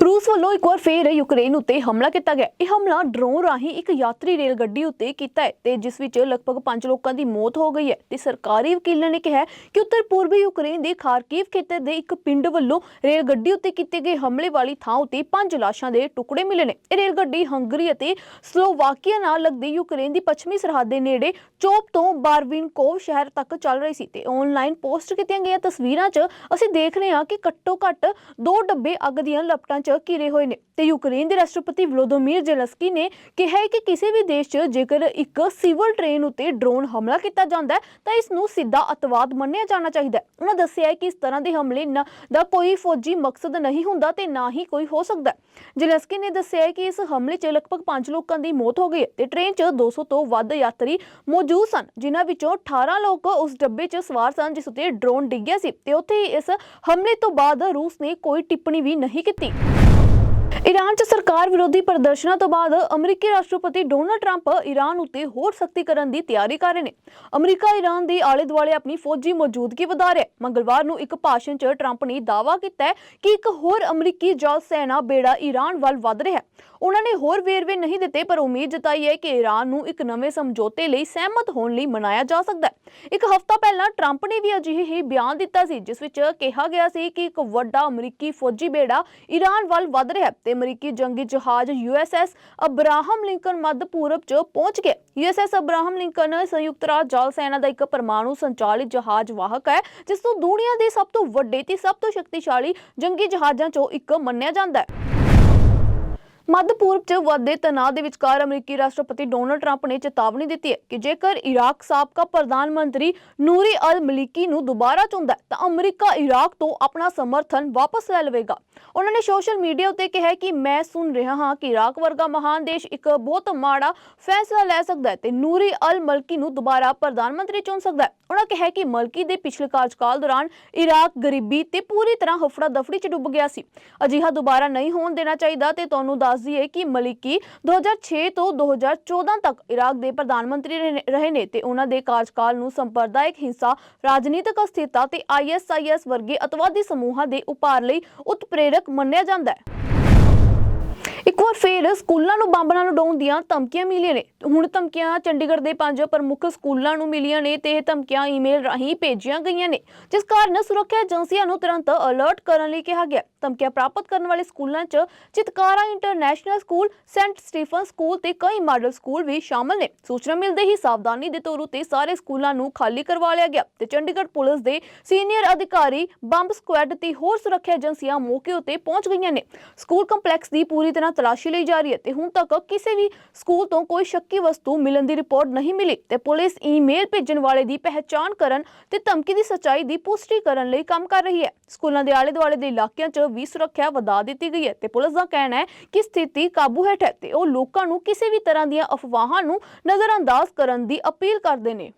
ਰੂਸ ਵੱਲੋਂ ਇੱਕ ਵਾਰ ਫੇਰ ਯੂਕਰੇਨ ਉੱਤੇ ਹਮਲਾ ਕੀਤਾ ਗਿਆ। ਇਹ ਹਮਲਾ ਡਰੋਨ ਰਾਹੀਂ ਇੱਕ ਯਾਤਰੀ ਰੇਲ ਗੱਡੀ ਉੱਤੇ ਕੀਤਾ ਹੈ ਤੇ ਜਿਸ ਵਿੱਚ ਲਗਭਗ 5 ਲੋਕਾਂ ਦੀ ਮੌਤ ਹੋ ਗਈ ਹੈ। ਤੇ ਸਰਕਾਰੀ ਵਕੀਲਾਂ ਨੇ ਕਿਹਾ ਕਿ ਉੱਤਰ ਪੂਰਬੀ ਯੂਕਰੇਨ ਦੇ ਖਾਰਕੀਵ ਖੇਤਰ ਦੇ ਇੱਕ ਪਿੰਡ ਵੱਲੋਂ ਰੇਲ ਗੱਡੀ ਉੱਤੇ ਕੀਤੇ ਗਏ ਹਮਲੇ ਵਾਲੀ ਥਾਂ ਉੱਤੇ ਪੰਜ ਲਾਸ਼ਾਂ ਦੇ ਟੁਕੜੇ ਮਿਲੇ ਨੇ। ਇਹ ਰੇਲ ਗੱਡੀ ਹੰਗਰੀ ਅਤੇ ਸਲੋਵਾਕੀਆ ਨਾਲ ਲੱਗਦੀ ਯੂਕਰੇਨ ਦੀ ਪੱਛਮੀ ਸਰਹੱਦ ਦੇ ਨੇੜੇ ਚੋਪ ਤੋਂ ਬਾਰਵਿਨਕੋਵ ਸ਼ਹਿਰ ਤੱਕ ਚੱਲ ਰਹੀ ਸੀ ਤੇ ਆਨਲਾਈਨ ਪੋਸਟ ਕੀਤੀਆਂ ਗਈਆਂ ਤਸਵੀਰਾਂ 'ਚ ਅਸੀਂ ਦੇਖ ਰਹੇ ਹਾਂ ਕਿ ਘੱਟੋ ਘੱਟ ਦੋ ਡੱਬੇ ਅੱਗ ਦੀਆਂ ਲਪਟਾਂ 'ਚ ਘਿਰੇ ਹੋਏ ਨੇ। ਤੇ ਯੂਕਰੇਨ ਦੇ ਰਾਸ਼ਟਰਪਤੀ ਵਲੋਦੋਮੀਰ ਜ਼ੈਲੈਂਸਕੀ ਨੇ ਕਿਹਾ ਹੈ ਕਿ ਕਿਸੇ ਵੀ ਦੇਸ਼ 'ਚ ਜੇਕਰ ਇੱਕ ਸਿਵਲ ਟ੍ਰੇਨ ਉੱਤੇ ਡਰੋਨ ਹਮਲਾ ਕੀਤਾ ਜਾਂਦਾ ਹੈ, ਤਾਂ ਇਸ ਨੂੰ ਸਿੱਧਾ ਅਤਵਾਦ ਮੰਨਿਆ ਜਾਣਾ ਚਾਹੀਦਾ ਹੈ। ਉਹਨਾਂ ਦੱਸਿਆ ਹੈ ਕਿ ਇਸ ਤਰ੍ਹਾਂ ਦੇ ਹਮਲੇ ਨ- ਦਾ ਕੋਈ ਫੌਜੀ ਮਕਸਦ ਨਹੀਂ ਹੁੰਦਾ ਤੇ ਨਾ ਹੀ ਕੋਈ ਹੋ ਸਕਦਾ ਹੈ। ਜ਼ੈਲੈਂਸਕੀ ਨੇ ਦੱਸਿਆ ਹੈ ਕਿ ਇਸ ਹਮਲੇ 'ਚ ਲਗਭਗ 5 ਲੋਕਾਂ ਦੀ ਮੌਤ ਹੋ ਗਈ ਹੈ ਤੇ ਟ੍ਰੇਨ 'ਚ 200 ਤੋਂ ਵੱਧ ਯਾਤਰੀ ਮੌਜੂਦ ਸਨ, ਜਿਨ੍ਹਾਂ ਵਿੱਚੋਂ 18 ਲੋਕ ਉਸ ਡੱਬੇ 'ਚ ਸਵਾਰ ਸਨ, ਜਿਸ ਉੱਤੇ ਡਰੋਨ ਡਿੱਗਿਆ ਸੀ ਤੇ ਉੱਥੇ ਹੀ ਇਸ ਹਮਲੇ ਤੋਂ ਬਾਅਦ ਰੂਸ ਨੇ ਕੋਈ ਟਿੱਪਣੀ ਵੀ ਨਹੀਂ ਕੀਤੀ। ਈਰਾਨ 'ਚ ਸਰਕਾਰ ਵਿਰੋਧੀ ਪ੍ਰਦਰਸ਼ਨਾਂ ਤੋਂ ਬਾਅਦ ਅਮਰੀਕੀ ਰਾਸ਼ਟਰਪਤੀ ਡੋਨਾਲਡ ਟਰੰਪ ਈਰਾਨ ਉੱਤੇ ਹੋਰ ਸਖਤੀ ਕਰਨ ਦੀ ਤਿਆਰੀ ਕਰ ਰਹੇ ਨੇ। ਅਮਰੀਕਾ ਈਰਾਨ ਦੇ ਆਲੇ ਦੁਆਲੇ ਆਪਣੀ ਫੌਜੀ ਮੌਜੂਦਗੀ ਵਧਾ ਰਿਹਾ ਹੈ। ਮੰਗਲਵਾਰ ਨੂੰ ਇੱਕ ਭਾਸ਼ਣ 'ਚ ਟਰੰਪ ਨੇ ਦਾਅਵਾ ਕੀਤਾ ਕਿ ਇੱਕ ਹੋਰ ਅਮਰੀਕੀ ਜਲ ਸੈਨਾ ਬੇੜਾ ਈਰਾਨ ਵੱਲ ਵਧ ਰਿਹਾ ਹੈ। ਉਹਨਾਂ ਨੇ ਹੋਰ ਵੇਰਵੇ ਨਹੀਂ ਦਿੱਤੇ, ਪਰ ਉਮੀਦ ਜਤਾਈ ਹੈ ਕਿ ਈਰਾਨ ਨੂੰ ਇੱਕ ਨਵੇਂ ਸਮਝੌਤੇ ਲਈ ਸਹਿਮਤ ਹੋਣ ਲਈ ਮਨਾਇਆ ਜਾ ਸਕਦਾ ਹੈ। ਇੱਕ ਹਫ਼ਤਾ ਪਹਿਲਾਂ ਟਰੰਪ ਨੇ ਵੀ ਅਜਿਹੇ ਹੀ ਬਿਆਨ ਦਿੱਤਾ ਸੀ, ਜਿਸ ਵਿੱਚ ਕਿਹਾ ਗਿਆ ਸੀ ਕਿ ਇੱਕ ਵੱਡਾ ਅਮਰੀਕੀ ਫੌਜੀ ਬੇੜਾ ਈਰਾਨ ਵੱਲ ਵੱਧ ਰਿਹਾ ਹੈ ਤੇ ਅਮਰੀਕੀ ਜੰਗੀ ਜਹਾਜ਼ ਯੂਐਸਐਸ ਅਬਰਾਹਮ ਲਿੰਕਨ ਮੱਧ ਪੂਰਬ 'ਚ ਪਹੁੰਚ ਗਿਆ ਯੂਐਸਐਸ ਅਬਰਾਹਮ ਲਿੰਕਨ ਸੰਯੁਕਤ ਰਾਜ ਜਲ ਸੈਨਾ ਦਾ ਇੱਕ ਪਰਮਾਣੂ ਸੰਚਾਲਿਤ ਜਹਾਜ਼ ਵਾਹਕ ਹੈ, ਜਿਸ ਨੂੰ ਦੁਨੀਆ ਦੇ ਸਭ ਤੋਂ ਵੱਡੇ ਤੇ ਸਭ ਤੋਂ ਸ਼ਕਤੀਸ਼ਾਲੀ ਜੰਗੀ ਜਹਾਜ਼ਾਂ 'ਚੋਂ ਇੱਕ ਮੰਨਿਆ ਜਾਂਦਾ ਹੈ। ਮੱਧ ਪੂਰਬ 'ਚ ਵੱਧਦੇ ਤਣਾਅ ਦੇ ਵਿਚਕਾਰ ਅਮਰੀਕੀ ਰਾਸ਼ਟਰਪਤੀ ਡੋਨਲਡ ਟਰੰਪ ਨੇ ਚੇਤਾਵਨੀ ਦਿੱਤੀ ਹੈ ਕਿ ਜੇਕਰ ਇਰਾਕ ਸਾਬਕਾ ਪ੍ਰਧਾਨ ਮੰਤਰੀ ਨੂਰੀ ਅਲ ਮਲਿਕੀ ਨੂੰ ਦੁਬਾਰਾ ਚੁਣਦਾ ਹੈ, ਤਾਂ ਅਮਰੀਕਾ ਇਰਾਕ ਤੋਂ ਆਪਣਾ ਸਮਰਥਨ ਵਾਪਸ ਲੈ ਲਵੇਗਾ। ਉਹਨਾਂ ਨੇ ਸੋਸ਼ਲ ਮੀਡੀਆ ਉੱਤੇ ਕਿਹਾ ਕਿ ਮੈਂ ਸੁਣ ਰਿਹਾ ਹਾਂ ਕਿ ਇਰਾਕ ਵਰਗਾ ਮਹਾਨ ਦੇਸ਼ ਇੱਕ ਬਹੁਤ ਮਾੜਾ ਫੈਸਲਾ ਲੈ ਸਕਦਾ ਹੈ ਤੇ ਨੂਰੀ ਅਲ ਮਲਕੀ ਨੂੰ ਦੁਬਾਰਾ ਪ੍ਰਧਾਨ ਮੰਤਰੀ ਚੁਣ ਸਕਦਾ ਹੈ। ਉਹਨਾਂ ਕਿਹਾ ਕਿ ਮਲਕੀ ਦੇ ਪਿਛਲੇ ਕਾਰਜਕਾਲ ਦੌਰਾਨ ਇਰਾਕ ਗਰੀਬੀ ਤੇ ਪੂਰੀ ਤਰ੍ਹਾਂ ਹਫੜਾ ਦਫੜੀ 'ਚ ਡੁੱਬ ਗਿਆ ਸੀ। ਅਜਿਹਾ ਦੁਬਾਰਾ ਨਹੀਂ ਹੋਣ ਦੇਣਾ ਚਾਹੀਦਾ ਤੇ ਤੁਹਾਨੂੰ ਦੱਸ ਦਈਏ ਕਿ ਮਲਿਕੀ 2006 ਤੋਂ 2014 ਤੱਕ ਇਰਾਕ ਦੇ ਪ੍ਰਧਾਨ ਮੰਤਰੀ ਰਹੇ- ਨੇ ਤੇ ਉਹਨਾਂ ਦੇ ਕਾਰਜਕਾਲ ਨੂੰ ਸੰਪਰਦਾਇਕ ਹਿੰਸਾ, ਰਾਜਨੀਤਿਕ ਅਸਥਿਰਤਾ ਤੇ ਆਈਐਸਆਈਐਸ ਵਰਗੇ ਅਤਵਾਦੀ ਸਮੂਹਾਂ ਦੇ ਉਭਾਰ ਲਈ ਉਤਪ੍ਰੇਰਕ ਮੰਨਿਆ ਜਾਂਦਾ ਹੈ। ਇੱਕ ਵਾਰ ਫੇਰ ਸਕੂਲਾਂ ਨੂੰ ਬੰਬ ਨਾਲ ਉਡਾਉਣ ਦੀਆਂ ਧਮਕੀਆਂ ਮਿਲੀਆਂ ਨੇ। ਹੁਣ ਧਮਕੀਆਂ ਚੰਡੀਗੜ੍ਹ ਦੇ ਪੰਜ ਪ੍ਰਮੁੱਖ ਸਕੂਲਾਂ ਨੂੰ ਮਿਲੀਆਂ ਨੇ ਤੇ ਇਹ ਧਮਕੀਆਂ ਈਮੇਲ ਰਾਹੀਂ ਭੇਜੀਆਂ ਗਈਆਂ ਨੇ, ਜਿਸ ਕਾਰਨ ਸੁਰੱਖਿਆ ਏਜੰਸੀਆਂ ਨੂੰ ਤੁਰੰਤ ਅਲਰਟ ਕਰਨ ਲਈ ਕਿਹਾ ਗਿਆ। ਧਮਕੀਆਂ ਪ੍ਰਾਪਤ ਕਰਨ ਵਾਲੇ ਸਕੂਲਾਂ 'ਚ Chitkara international school Saint Stephen school ਤੇ ਕਈ ਮਾਡਲ ਸਕੂਲ ਵੀ ਸ਼ਾਮਲ ਨੇ। ਸੂਚਨਾ ਮਿਲਦੇ ਹੀ ਸਾਵਧਾਨੀ ਦੇ ਤੌਰ ਉਤੇ ਸਾਰੇ ਸਕੂਲਾਂ ਨੂੰ ਖਾਲੀ ਕਰਵਾ ਲਿਆ ਗਿਆ ਤੇ ਚੰਡੀਗੜ੍ਹ ਪੁਲਿਸ ਦੇ ਸੀਨੀਅਰ ਅਧਿਕਾਰੀ ਬੰਬ ਸਕੁਐਡ ਤੇ ਹੋਰ ਸੁਰੱਖਿਆ ਏਜੰਸੀਆਂ ਮੌਕੇ ਉਤੇ ਪਹੁੰਚ ਗਈਆਂ ਨੇ। ਸਕੂਲ ਕੰਪਲੈਕਸ ਦੀ ਪੂਰੀ ਤਰ੍ਹਾਂ ਤਲਾਸ਼ੀ ਲਈ ਜਾ ਰਹੀ ਹੈ ਤੇ ਹੁਣ ਤੱਕ ਕਿਸੇ ਵੀ ਸਕੂਲ ਤੋਂ ਕੋਈ ਸ਼ੱਕੀ ਵਸਤੂ ਮਿਲਣ ਦੀ ਰਿਪੋਰਟ ਨਹੀਂ ਮਿਲੀ ਤੇ ਪੁਲਿਸ ਈਮੇਲ ਭੇਜਣ ਵਾਲੇ ਦੀ ਪਹਿਚਾਣ ਕਰਨ ਤੇ ਧਮਕੀ ਦੀ ਸੱਚਾਈ ਦੀ ਪੁਸ਼ਟੀ ਕਰਨ ਲਈ ਕੰਮ ਕਰ ਰਹੀ ਹੈ। ਸਕੂਲਾਂ ਦੇ ਆਲੇ ਦੁਆਲੇ ਦੇ ਇਲਾਕਿਆਂ 'ਚ ਵੀ ਸੁਰੱਖਿਆ ਵਧਾ ਦਿੱਤੀ ਗਈ ਹੈ ਤੇ ਪੁਲਿਸ ਦਾ ਕਹਿਣਾ ਹੈ ਕਿ ਸਥਿਤੀ ਕਾਬੂ ਹੇਠ ਹੈ ਤੇ ਉਹ ਲੋਕਾਂ ਨੂੰ ਕਿਸੇ ਵੀ ਤਰ੍ਹਾਂ ਦੀਆਂ ਅਫਵਾਹਾਂ ਨੂੰ ਨਜ਼ਰਅੰਦਾਜ਼ ਕਰਨ ਦੀ ਅਪੀਲ ਕਰਦੇ ਨੇ।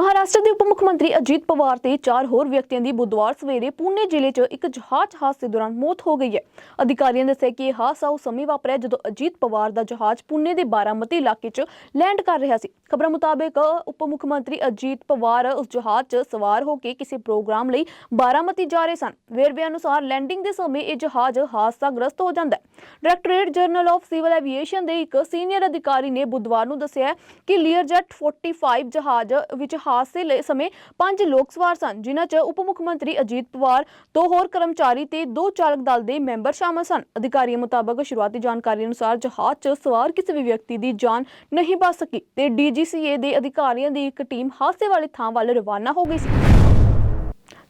ਮਹਾਰਾਸ਼ਟਰ ਦੇ ਉਪ ਮੁੱਖ ਮੰਤਰੀ ਅਜੀਤ ਪਵਾਰ ਤੇ ਚਾਰ ਹੋਰ ਵਿਅਕਤੀਆਂ ਦੀ ਬੁੱਧਵਾਰ ਸਵੇਰੇ ਪੂਨੇ ਜ਼ਿਲ੍ਹੇ 'ਚ ਇੱਕ ਜਹਾਜ਼ ਹਾਦਸੇ ਦੌਰਾਨ ਮੌਤ ਹੋ ਗਈ ਹੈ। ਅਧਿਕਾਰੀਆਂ ਨੇ ਦੱਸਿਆ ਕਿ ਇਹ ਹਾਦਸਾ ਉਸ ਸਮੇਂ ਵਾਪਰਿਆ ਜਦੋਂ ਅਜੀਤ ਪਵਾਰ ਦਾ ਜਹਾਜ਼ ਪੂਨੇ ਦੇ ਬਾਰਾਮਤੀ ਇਲਾਕੇ 'ਚ ਲੈਂਡ ਕਰ ਰਿਹਾ ਸੀ। ਖਬਰਾਂ ਮੁਤਾਬਕ ਉਪ ਮੁੱਖ ਮੰਤਰੀ ਅਜੀਤ ਪਵਾਰ ਉਸ ਜਹਾਜ਼ 'ਚ ਸਵਾਰ ਹੋ ਕੇ ਕਿਸੇ ਪ੍ਰੋਗਰਾਮ ਲਈ ਬਾਰਾਮਤੀ ਜਾ ਰਹੇ ਸਨ। ਵੇਰਵੇ ਅਨੁਸਾਰ ਲੈਂਡਿੰਗ ਦੇ ਸਮੇਂ ਇਹ ਜਹਾਜ਼ ਹਾਦਸਾਗ੍ਰਸਤ ਹੋ ਜਾਂਦਾ ਹੈ। Directorate general of civil aviation ਦੇ ਇੱਕ ਸੀਨੀਅਰ ਅਧਿਕਾਰੀ ਨੇ ਬੁੱਧਵਾਰ ਨੂੰ ਦੱਸਿਆ ਕਿ ਲੀਅਰਜੈਟ 45 ਜਹਾਜ਼ ਵਿੱਚ ਹਾਦਸੇ ਸਮੇਂ ਪੰਜ ਲੋਕ ਸਵਾਰ ਸਨ, ਜਿਨ੍ਹਾਂ 'ਚ ਉਪ ਮੁੱਖ ਮੰਤਰੀ ਅਜੀਤ ਪਵਾਰ, ਦੋ ਹੋਰ ਕਰਮਚਾਰੀ ਤੇ ਦੋ ਚਾਲਕ ਦਲ ਦੇ ਮੈਂਬਰ ਸ਼ਾਮਲ ਸਨ। ਅਧਿਕਾਰੀਆਂ ਮੁਤਾਬਕ ਸ਼ੁਰੂਆਤੀ ਜਾਣਕਾਰੀ ਅਨੁਸਾਰ ਜਹਾਜ਼ 'ਚ ਸਵਾਰ ਕਿਸੇ ਵੀ ਵਿਅਕਤੀ ਦੀ ਜਾਨ ਨਹੀਂ ਬਚ ਸਕੀ ਤੇ ਡੀਜੀਸੀਏ ਦੇ ਅਧਿਕਾਰੀਆਂ ਦੀ ਇੱਕ ਟੀਮ ਹਾਦਸੇ ਵਾਲੀ ਥਾਂ ਵੱਲ ਰਵਾਨਾ ਹੋ ਗਈ ਸੀ।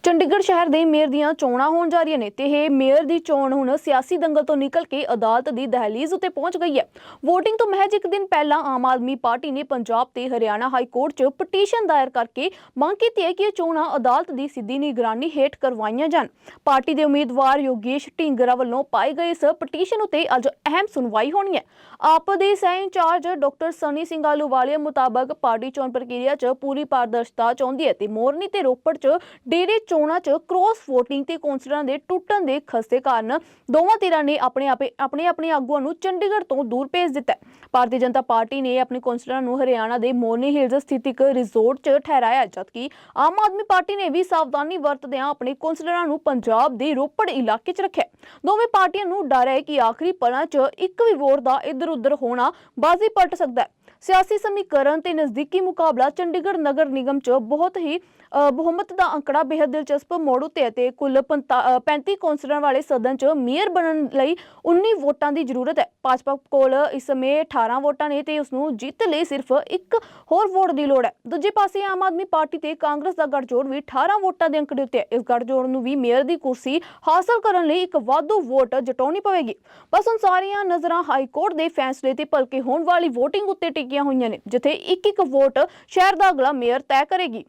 ਚੰਡੀਗੜ੍ਹ ਸ਼ਹਿਰ ਦੇ ਮੇਅਰ ਦੀਆਂ ਚੋਣਾਂ ਹੋਣ ਜਾ ਰਹੀਆਂ ਨੇ ਤੇ ਇਹ ਮੇਅਰ ਦੀ ਚੋਣ ਹੁਣ ਸਿਆਸੀ ਦੰਗਲ ਤੋਂ ਨਿਕਲ ਕੇ ਅਦਾਲਤ ਦੀ ਦਹਲੀਜ਼ ਉੱਤੇ ਪਹੁੰਚ ਗਈ ਹੈ। VOTING ਤੋਂ ਮਹਿਜ ਇੱਕ ਦਿਨ ਪਹਿਲਾਂ ਆਮ ਆਦਮੀ ਪਾਰਟੀ ਨੇ ਪੰਜਾਬ ਤੇ ਹਰਿਆਣਾ ਹਾਈ ਕੋਰਟ 'ਚ ਪਟੀਸ਼ਨ ਦਾਇਰ ਕਰਕੇ ਮੰਗ ਕੀਤੀ ਹੈ ਕਿ ਇਹ ਚੋਣਾਂ ਅਦਾਲਤ ਦੀ ਸਿੱਧੀ ਨਿਗਰਾਨੀ ਹੇਠ ਕਰਵਾਈਆਂ ਜਾਣ। ਪਾਰਟੀ ਦੇ ਉਮੀਦਵਾਰ ਯੋਗੇਸ਼ ਢਿੰਗਰਾ ਵੱਲੋਂ ਪਾਈ ਗਈ ਇਸ ਪਟੀਸ਼ਨ ਉੱਤੇ ਅੱਜ ਅਹਿਮ ਸੁਣਵਾਈ ਹੋਣੀ ਹੈ। ਆਪ ਦੇ ਸਹਿ in charge doctor Sunny Singh Ahluwalia ਮੁਤਾਬਕ ਪਾਰਟੀ ਚੋਣ ਪ੍ਰਕਿਰਿਆ 'ਚ ਪੂਰੀ ਪਾਰਦਰਸ਼ਤਾ ਚਾਹੁੰਦੀ ਹੈ ਤੇ ਮੋਰਨੀ ਤੇ ਰੋਪੜ 'ਚ ਡੇਰੇ ਚੋਣਾਂ 'ਚ ਕ੍ਰੋਸ VOTING ਤੇ ਕੌਂਸਲਰਾਂ ਦੇ ਟੁੱਟਣ ਦੇ ਖਸਤੇ ਕਾਰਨ ਦੋਵਾਂ ਧਿਰਾਂ ਨੇ ਆਪਣੇ ਆਪੇ, ਆਪਣੇ ਆਪਣੇ ਆਗੂਆਂ ਨੂੰ ਚੰਡੀਗੜ੍ਹ ਤੋਂ ਦੂਰ ਭੇਜ ਦਿੱਤਾ ਭਾਰਤੀ ਜਨਤਾ ਪਾਰਟੀ ਨੇ ਆਪਣੇ ਕੌਂਸਲਰਾਂ ਨੂੰ ਹਰਿਆਣਾ ਦੇ ਮੋਰਨੀ ਹਿਲਜ਼ ਸਥਿਤ ਇੱਕ ਰਿਜ਼ੋਰਟ 'ਚ ਠਹਿਰਾਇਆ, ਜਦਕਿ ਆਮ ਆਦਮੀ ਪਾਰਟੀ ਨੇ ਵੀ ਸਾਵਧਾਨੀ ਵਰਤਦਿਆਂ ਆਪਣੇ ਕੌਂਸਲਰਾਂ ਨੂੰ ਪੰਜਾਬ ਦੇ ਰੋਪੜ ਇਲਾਕੇ 'ਚ ਰੱਖਿਆ ਦੋਵੇਂ ਪਾਰਟੀਆਂ ਨੂੰ ਡਰ ਹੈ ਕਿ ਆਖਰੀ ਪਲਾਂ 'ਚ ਇੱਕ ਵੀ ਵੋਟ ਦਾ ਇੱਧਰ-ਉੱਧਰ ਹੋਣਾ ਬਾਜ਼ੀ ਪਲਟ ਸਕਦਾ ਹੈ। ਸਿਆਸੀ ਸਮੀਕਰਨ ਤੇ ਨਜ਼ਦੀਕੀ ਮੁਕਾਬਲਾ ਚੰਡੀਗੜ੍ਹ ਨਗਰ ਨਿਗਮ 'ਚ ਬਹੁਤ ਹੀ ਬਹੁਮਤ ਦਾ ਅੰਕੜਾ ਬੇहद ਦਿਲਚਸਪ ਮੋੜ ਉੱਤੇ ਹੈ ਕੁੱਲ 35 ਕੌਂਸਲਰਾਂ ਵਾਲੇ ਸਦਨ 'ਚ ਮੇਅਰ ਬਣਨ ਲਈ 19 ਵੋਟਾਂ ਦੀ ਜ਼ਰੂਰਤ ਹੈ। ਭਾਜਪਾ ਕੋਲ ਇਸ ਸਮੇਂ 18 ਵੋਟਾਂ ਨੇ ਤੇ ਉਸ ਨੂੰ ਜਿੱਤ ਲਈ ਸਿਰਫ ਇੱਕ ਹੋਰ ਵੋਟ ਦੀ ਲੋੜ ਹੈ। ਦੂਜੇ ਪਾਸੇ ਆਮ ਆਦਮੀ ਪਾਰਟੀ ਤੇ ਕਾਂਗਰਸ ਦਾ ਗੱਠਜੋੜ ਵੀ 18 ਵੋਟਾਂ ਦੇ ਅੰਕੜੇ ਉੱਤੇ ਹੈ। ਇਸ ਗੱਠਜੋੜ ਨੂੰ ਵੀ ਮੇਅਰ ਦੀ ਕੁਰਸੀ ਹਾਸਲ ਕਰਨ ਲਈ ਇੱਕ ਵਾਧੂ ਵੋਟ ਜਟਾਉਣੀ ਪਵੇਗੀ। ਬਸ ਹੁਣ ਸਾਰੀਆਂ ਨਜ਼ਰਾਂ ਹਾਈ ਕੋਰਟ ਦੇ ਫੈਸਲੇ ਤੇ ਭਲਕੇ ਹੋਣ ਵਾਲੀ VOTING ਉੱਤੇ ਟਿਕੀਆਂ ਹੋਈਆਂ ਨੇ ਜਿੱਥੇ ਇੱਕ ਇੱਕ ਵੋਟ ਸ਼ਹਿਰ ਦਾ ਅਗਲਾ ਮੇਅਰ ਤੈਅ ਕਰੇਗੀ।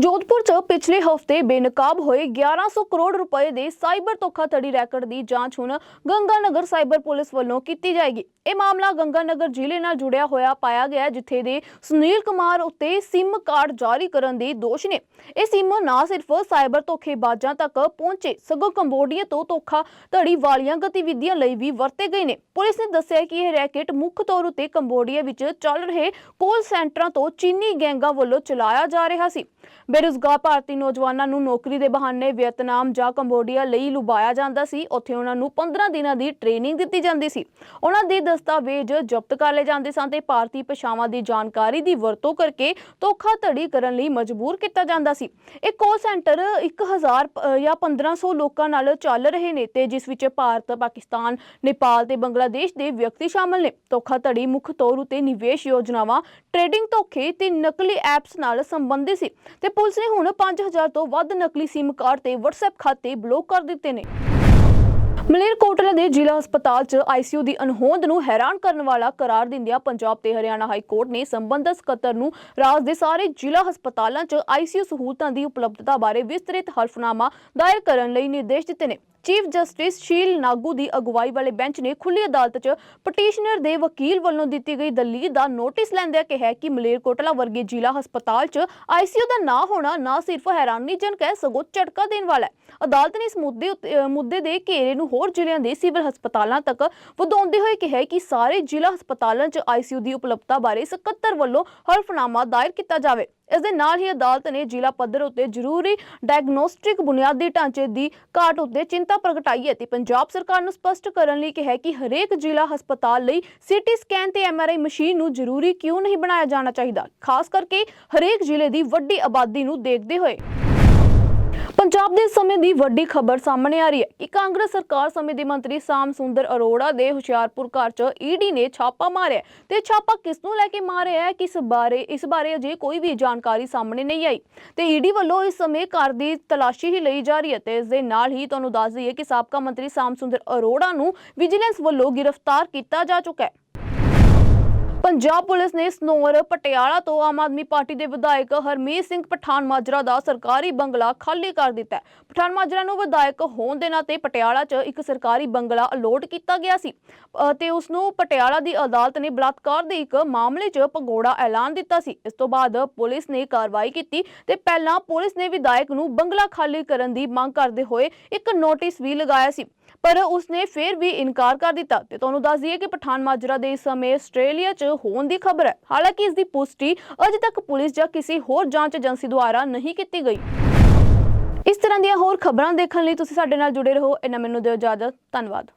ਜੋਧਪੁਰ 'ਚ ਪਿਛਲੇ ਹਫ਼ਤੇ ਬੇਨਕਾਬ ਹੋਏ 1100 ਕਰੋੜ ਰੁਪਏ ਦੇ ਸਾਈਬਰ ਧੋਖਾਧੜੀ ਰੈਕਟ ਦੀ ਜਾਂਚ ਹੁਣ ਗੰਗਾਨਗਰ ਸਾਈਬਰ ਪੁਲਿਸ ਵੱਲੋਂ ਕੀਤੀ ਜਾਏਗੀ। ਇਹ ਮਾਮਲਾ ਗੰਗਾਨਗਰ ਜ਼ਿਲ੍ਹੇ ਨਾਲ ਜੁੜਿਆ ਹੋਇਆ ਪਾਇਆ ਗਿਆ ਜਿੱਥੇ ਦੇ ਸੁਨੀਲ ਕੁਮਾਰ ਉੱਤੇ SIM ਕਾਰਡ ਜਾਰੀ ਕਰਨ ਦੇ ਦੋਸ਼ ਨੇ। ਇਹ SIM ਨਾ ਸਿਰਫ ਸਾਈਬਰ ਧੋਖੇਬਾਜ਼ਾਂ ਤੱਕ ਪਹੁੰਚੇ, ਸਗੋਂ ਕੰਬੋਡੀਆ ਤੋਂ ਧੋਖਾ ਧੜੀ ਵਾਲੀਆਂ ਗਤੀਵਿਧੀਆਂ ਲਈ ਵੀ ਵਰਤੇ ਗਏ ਨੇ। ਪੁਲਿਸ ਨੇ ਦੱਸਿਆ ਕਿ ਇਹ ਰੈਕਟ ਮੁੱਖ ਤੌਰ ਉਤੇ ਕੰਬੋਡੀਆ ਵਿੱਚ ਚੱਲ ਰਹੇ ਕੋਲ ਸੈਂਟਰਾਂ ਤੋਂ ਚੀਨੀ ਗੈਂਗਾਂ ਵੱਲੋਂ ਚਲਾਇਆ ਜਾ ਰਿਹਾ ਸੀ। ਬੇਰੁਜ਼ਗਾਰ ਭਾਰਤੀ ਨੌਜਵਾਨਾਂ ਨੂੰ ਨੌਕਰੀ ਦੇ ਬਹਾਨੇ ਵੀਅਤਨਾਮ ਜਾਂ ਕੰਬੋਡੀਆ ਲਈ ਲੁਬਾਇਆ ਜਾਂਦਾ ਸੀ। ਉੱਥੇ ਉਹਨਾਂ ਨੂੰ 15 ਦਿਨਾਂ ਦੀ ਟ੍ਰੇਨਿੰਗ ਦਿੱਤੀ ਜਾਂਦੀ ਸੀ। ਉਹਨਾਂ ਦੇ ਦਸਤਾਵੇਜ਼ ਜ਼ਬਤ ਕਰ ਲਏ ਜਾਂਦੇ ਸਨ ਤੇ ਭਾਰਤੀ ਭਾਸ਼ਾਵਾਂ ਦੀ ਜਾਣਕਾਰੀ ਦੀ ਵਰਤੋਂ ਕਰਕੇ ਧੋਖਾਧੜੀ ਕਰਨ ਲਈ ਮਜਬੂਰ ਕੀਤਾ ਜਾਂਦਾ ਸੀ। ਇਹ ਕਾਲ ਸੈਂਟਰ 1000 ਪ- ਜਾਂ 1500 ਲੋਕਾਂ ਨਾਲ ਚੱਲ ਰਹੇ ਨੇ ਤੇ ਜਿਸ ਵਿੱਚ ਭਾਰਤ, ਪਾਕਿਸਤਾਨ, ਨੇਪਾਲ ਤੇ ਬੰਗਲਾਦੇਸ਼ ਦੇ ਵਿਅਕਤੀ ਸ਼ਾਮਲ ਨੇ। ਧੋਖਾਧੜੀ ਮੁੱਖ ਤੌਰ ਉਤੇ ਨਿਵੇਸ਼ ਯੋਜਨਾਵਾਂ, ਟ੍ਰੇਡਿੰਗ ਧੋਖੇ ਤੇ ਨਕਲੀ ਐਪਸ ਨਾਲ ਸੰਬੰਧਿਤ ਸੀ ਤੇ ਪੁਲਿਸ ਨੇ ਹੁਣ 5000 ਤੋਂ ਵੱਧ ਨਕਲੀ SIM ਕਾਰਡ ਤੇ WhatsApp ਖਾਤੇ ਬਲੌਕ ਕਰ ਦਿੱਤੇ ਨੇ। ਮਲੇਰਕੋਟਲਾ ਦੇ ਜ਼ਿਲ੍ਹਾ ਹਸਪਤਾਲ 'ਚ ਆਈਸੀਯੂ ਦੀ ਅਣਹੋਂਦ ਨੂੰ ਹੈਰਾਨ ਕਰਨ ਵਾਲਾ ਕਰਾਰ ਦਿੰਦਿਆਂ ਪੰਜਾਬ ਤੇ ਹਰਿਆਣਾ ਹਾਈ ਕੋਰਟ ਨੇ ਸੰਬੰਧਤ ਸਕੱਤਰ ਨੂੰ ਰਾਜ ਦੇ ਸਾਰੇ ਜ਼ਿਲ੍ਹਾ ਹਸਪਤਾਲਾਂ 'ਚ ਆਈਸੀਯੂ ਸਹੂਲਤਾਂ ਦੀ ਉਪਲਬਧਤਾ ਬਾਰੇ ਵਿਸਤ੍ਰਿਤ ਹਲਫਨਾਮਾ ਦਾਇਰ ਕਰਨ ਲਈ ਨਿਰਦੇਸ਼ ਦਿੱਤੇ ਨੇ। ਚੀਫ ਜਸਟਿਸ ਸ਼ੀਲ ਨਾਗੂ ਦੀ ਅਗਵਾਈ ਵਾਲੇ ਬੈਂਚ ਨੇ ਖੁੱਲੀ ਅਦਾਲਤ 'ਚ ਪਟੀਸ਼ਨਰ ਦੇ ਵਕੀਲ ਵੱਲੋਂ ਦਿੱਤੀ ਗਈ ਦਲੀਲ ਦਾ ਨੋਟਿਸ ਲੈਂਦਿਆਂ ਕਿਹਾ ਕਿ ਮਲੇਰਕੋਟਲਾ ਵਰਗੇ ਜ਼ਿਲ੍ਹਾ ਹਸਪਤਾਲ 'ਚ ਆਈਸੀਯੂ ਦਾ ਨਾ ਹੋਣਾ, ਨਾ ਸਿਰਫ ਹੈਰਾਨੀਜਨਕ ਹੈ, ਸਗੋਂ ਝਟਕਾ ਦੇਣ ਵਾਲਾ ਹੈ। ਅਦਾਲਤ ਨੇ ਇਸ ਮੁੱਦੇ ਉੱਤੇ- ਅਹ ਮੁੱਦੇ ਦੇ ਘੇਰੇ ਨੂੰ ਹੋਰ ਜ਼ਿਲ੍ਹਿਆਂ ਦੇ ਸਿਵਲ ਹਸਪਤਾਲਾਂ ਤੱਕ ਵਧਾਉਂਦੇ ਹੋਏ ਕਿਹਾ ਕਿ ਸਾਰੇ ਜ਼ਿਲ੍ਹਾ ਹਸਪਤਾਲਾਂ 'ਚ ਆਈਸੀਯੂ ਦੀ ਉਪਲਬਧਤਾ ਬਾਰੇ ਸਕੱਤਰ ਵੱਲੋਂ ਹਲਫਨਾਮਾ ਦਾਇਰ ਕੀਤਾ ਜਾਵੇ। ਇਸ ਦੇ ਨਾਲ ਹੀ ਅਦਾਲਤ ਨੇ ਜ਼ਿਲ੍ਹਾ ਪੱਧਰ ਉੱਤੇ ਜ਼ਰੂਰੀ ਡਾਇਗਨੋਸਟਿਕ ਬੁਨਿਆਦੀ ਢਾਂਚੇ ਦੀ ਘਾਟ ਉੱਤੇ ਚਿੰਤਾ ਪ੍ਰਗਟਾਈ ਹੈ ਤੇ ਪੰਜਾਬ ਸਰਕਾਰ ਨੂੰ ਸਪਸ਼ਟ ਕਰਨ ਲਈ ਕਿਹਾ ਕਿ ਹਰੇਕ ਜ਼ਿਲ੍ਹਾ ਹਸਪਤਾਲ ਲਈ ਸੀਟੀ ਸਕੈਨ ਤੇ ਐਮਆਰਆਈ ਮਸ਼ੀਨ ਨੂੰ ਜ਼ਰੂਰੀ ਕਿਉਂ ਨਹੀਂ ਬਣਾਇਆ ਜਾਣਾ ਚਾਹੀਦਾ, ਖਾਸ ਕਰਕੇ ਹਰੇਕ ਜ਼ਿਲ੍ਹੇ ਦੀ ਵੱਡੀ ਆਬਾਦੀ ਨੂੰ ਦੇਖਦੇ ਹੋਏ। ਪੰਜਾਬ ਦੇ ਸਮੇਂ ਦੀ ਵੱਡੀ ਖਬਰ ਸਾਹਮਣੇ ਆ ਰਹੀ ਹੈ ਕਿ ਕਾਂਗਰਸ ਸਰਕਾਰ ਸਮੇਂ ਦੇ ਮੰਤਰੀ ਸਾਮ ਸੁੰਦਰ ਅਰੋੜਾ ਦੇ ਹੁਸ਼ਿਆਰਪੁਰ ਘਰ 'ਚ ਈਡੀ ਨੇ ਛਾਪਾ ਮਾਰਿਆ ਹੈ। ਤੇ ਛਾਪਾ ਕਿਸ ਨੂੰ ਲੈ ਕੇ ਮਾਰਿਆ ਹੈ, ਕਿਸ ਬਾਰੇ, ਇਸ ਬਾਰੇ ਅਜੇ ਕੋਈ ਵੀ ਜਾਣਕਾਰੀ ਸਾਹਮਣੇ ਨਹੀਂ ਆਈ। ਤੇ ਈਡੀ ਵੱਲੋਂ ਇਸ ਸਮੇਂ ਘਰ ਦੀ ਤਲਾਸ਼ੀ ਹੀ ਲਈ ਜਾ ਰਹੀ ਹੈ ਤੇ ਇਸ ਦੇ ਨਾਲ ਹੀ ਤੁਹਾਨੂੰ ਦੱਸ ਦਈਏ ਕਿ ਸਾਬਕਾ ਮੰਤਰੀ ਸਾਮ ਸੁੰਦਰ ਅਰੋੜਾ ਨੂੰ ਵਿਜੀਲੈਂਸ ਵੱਲੋਂ ਗ੍ਰਿਫਤਾਰ ਕੀਤਾ ਜਾ ਚੁੱਕਾ ਹੈ। ਪੰਜਾਬ ਪੁਲਿਸ ਨੇ ਸਨੋਰ ਪਟਿਆਲਾ ਤੋਂ ਆਮ ਆਦਮੀ ਪਾਰਟੀ ਦੇ ਵਿਧਾਇਕ ਹਰਮੀਤ ਸਿੰਘ ਪਠਾਨ ਮਾਜਰਾ ਦਾ ਸਰਕਾਰੀ ਬੰਗਲਾ ਖਾਲੀ ਕਰ ਦਿੱਤਾ ਹੈ। ਪਠਾਨ ਮਾਜਰਾ ਨੂੰ ਵਿਧਾਇਕ ਹੋਣ ਦੇ ਨਾਤੇ ਪਟਿਆਲਾ 'ਚ ਇੱਕ ਸਰਕਾਰੀ ਬੰਗਲਾ ਅਲੋਟ ਕੀਤਾ ਗਿਆ ਸੀ ਅਤੇ ਤੇ ਉਸ ਨੂੰ ਪਟਿਆਲਾ ਦੀ ਅਦਾਲਤ ਨੇ ਬਲਾਤਕਾਰ ਦੇ ਇੱਕ ਮਾਮਲੇ 'ਚ ਭਗੌੜਾ ਐਲਾਨ ਦਿੱਤਾ ਸੀ। ਇਸ ਤੋਂ ਬਾਅਦ ਪੁਲਿਸ ਨੇ ਕਾਰਵਾਈ ਕੀਤੀ ਤੇ ਪਹਿਲਾਂ ਪੁਲਿਸ ਨੇ ਵਿਧਾਇਕ ਨੂੰ ਬੰਗਲਾ ਖਾਲੀ ਕਰਨ ਦੀ ਮੰਗ ਕਰਦੇ ਹੋਏ ਇੱਕ ਨੋਟਿਸ ਵੀ ਲਗਾਇਆ ਸੀ। ਪਰ ਉਸਨੇ ਫਿਰ ਵੀ ਇਨਕਾਰ ਕਰ ਦਿੱਤਾ ਤੇ ਤੁਹਾਨੂੰ ਦੱਸ ਦਈਏ ਕਿ ਪਠਾਨ ਮਾਜਰਾ ਦੇ ਇਸ ਸਮੇਂ ਆਸਟ੍ਰੇਲੀਆ 'ਚ ਹੋਣ ਦੀ ਖਬਰ ਹੈ। ਹਾਲਾਂਕਿ ਇਸ ਦੀ ਪੁਸ਼ਟੀ ਅਜੇ ਤੱਕ ਪੁਲਿਸ ਜਾਂ ਕਿਸੇ ਹੋਰ ਜਾਂਚ ਏਜੰਸੀ ਦੁਆਰਾ ਨਹੀਂ ਕੀਤੀ ਗਈ। ਇਸ ਤਰ੍ਹਾਂ ਦੀਆਂ ਹੋਰ ਖਬਰਾਂ ਦੇਖਣ ਲਈ ਤੁਸੀਂ ਸਾਡੇ ਨਾਲ ਜੁੜੇ ਰਹੋ। ਇਹਨਾਂ ਮੈਨੂੰ ਦਿਓ ਇਜਾਜ਼ਤ। ਧੰਨਵਾਦ।